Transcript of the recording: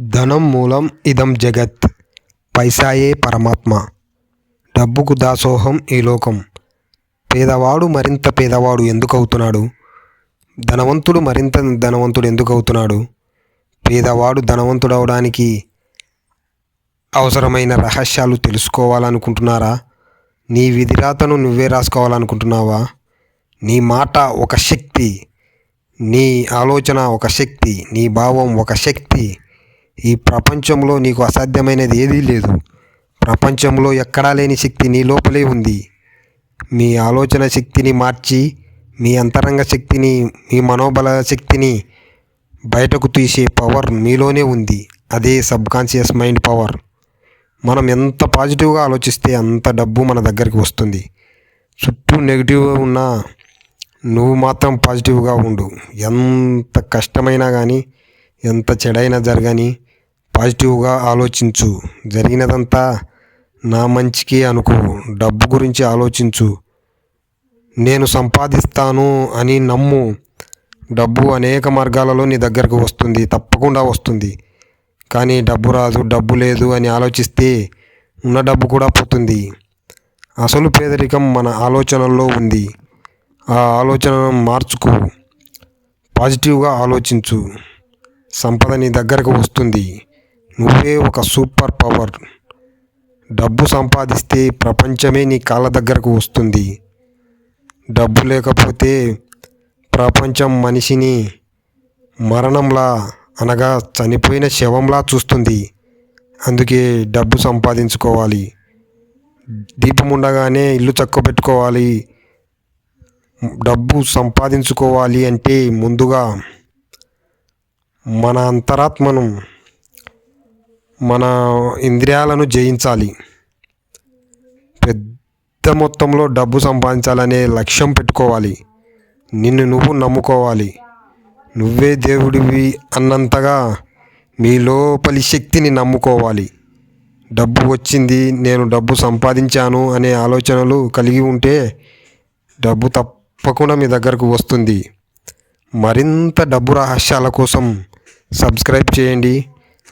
ధనం మూలం ఇదం జగత్ పైసాయే పరమాత్మ. డబ్బుకు దాసోహం ఈ లోకం. పేదవాడు మరింత పేదవాడు ఎందుకు అవుతున్నాడు ధనవంతుడు మరింత ధనవంతుడు ఎందుకు అవుతున్నాడు పేదవాడు ధనవంతుడు అవడానికి అవసరమైన రహస్యాలు తెలుసుకోవాలనుకుంటున్నారా? నీ విధిరాతను నువ్వే రాసుకోవాలనుకుంటున్నావా? నీ మాట ఒక శక్తి నీ ఆలోచన ఒక శక్తి నీ భావం ఒక శక్తి ఈ ప్రపంచంలో నీకు అసాధ్యమైనది ఏదీ లేదు. ప్రపంచంలో ఎక్కడా లేని శక్తి నీ లోపలే ఉంది. మీ ఆలోచన శక్తిని మార్చి మీ అంతరంగ శక్తిని మీ మనోబల శక్తిని బయటకు తీసే పవర్ మీలోనే ఉంది. అదే సబ్కాన్షియస్ మైండ్ పవర్. మనం ఎంత పాజిటివ్గా ఆలోచిస్తే అంత డబ్బు మన దగ్గరికి వస్తుంది. చుట్టూ నెగిటివ్గా ఉన్నా నువ్వు మాత్రం పాజిటివ్గా ఉండు. ఎంత కష్టమైనా కానీ ఎంత చెడైనా జరగని పాజిటివ్గా ఆలోచించు. జరిగినదంతా నా మంచికి అనుకో. డబ్బు గురించి ఆలోచించు. నేను సంపాదిస్తాను అని నమ్ము. డబ్బు అనేక మార్గాలలో నీ దగ్గరకు వస్తుంది. తప్పకుండా వస్తుంది. కానీ డబ్బు రాదు డబ్బు లేదు అని ఆలోచిస్తే ఉన్న డబ్బు కూడా పోతుంది. అసలు పేదరికం మన ఆలోచనల్లో ఉంది. ఆ ఆలోచనను మార్చుకో. పాజిటివ్గా ఆలోచించు. సంపద నీ దగ్గరకు వస్తుంది. నువ్వే ఒక సూపర్ పవర్. డబ్బు సంపాదిస్తే ప్రపంచమే నీ కాళ్ళ దగ్గరకు వస్తుంది. డబ్బు లేకపోతే ప్రపంచం మనిషిని మరణంలా అనగా చనిపోయిన శవంలా చూస్తుంది. అందుకే డబ్బు సంపాదించుకోవాలి. దీపం ఉండగానే ఇల్లు చక్కబెట్టుకోవాలి. డబ్బు సంపాదించుకోవాలి అంటే ముందుగా మన అంతరాత్మను మన ఇంద్రియాలను జయించాలి. పెద్ద మొత్తంలో డబ్బు సంపాదించాలనే లక్ష్యం పెట్టుకోవాలి. నిన్ను నువ్వు నమ్ముకోవాలి. నువ్వే దేవుడివి అన్నంతగా మీ లోపలి శక్తిని నమ్ముకోవాలి. డబ్బు వచ్చింది నేను డబ్బు సంపాదించాను అనే ఆలోచనలు కలిగి ఉంటే డబ్బు తప్పకుండా మీ దగ్గరకు వస్తుంది. మరింత డబ్బు రహస్యాల కోసం సబ్స్క్రైబ్ చేయండి.